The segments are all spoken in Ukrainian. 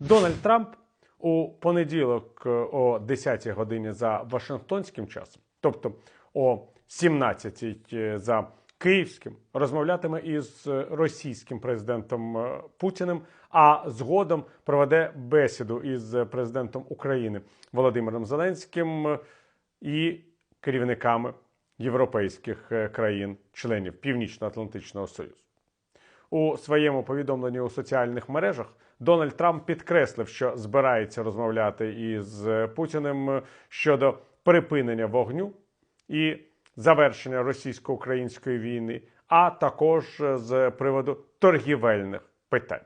Дональд Трамп у понеділок е, о 10 годині за Вашингтонським часом, тобто о 17 за київським, розмовлятиме із е, російським президентом е, Путіним, а згодом проведе бесіду із президентом України Володимиром Зеленським е, і керівниками європейських е, країн, членів Північно-Атлантичного Союзу. У своєму повідомленні у соціальних мережах Дональд Трамп підкреслив, що збирається розмовляти із Путіним щодо припинення вогню і завершення російсько-української війни, а також з приводу торгівельних питань.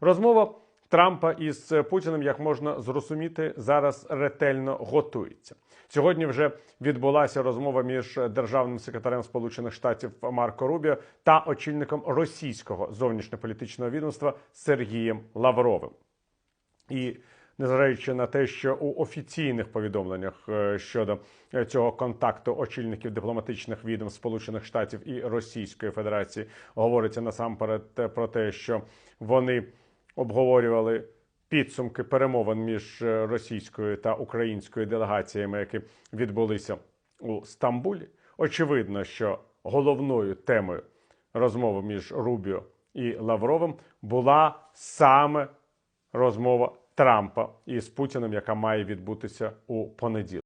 Розмова Трампа із Путіним, як можна зрозуміти, зараз ретельно готується. Сьогодні вже відбулася розмова між державним секретарем Сполучених Штатів Марко Рубіо та очільником російського зовнішньополітичного відомства Сергієм Лавровим. І незважаючи на те, що у офіційних повідомленнях е, щодо е, цього контакту очільників дипломатичних відомств Сполучених Штатів і Російської Федерації говориться насамперед е, про те, що вони обговорювали підсумки перемовин між е, російською та українською делегаціями, які відбулися у Стамбулі. Очевидно, що головною темою розмови між Рубіо і Лавровим була саме розмова Трампа із Путіним, яка має відбутися у понеділок.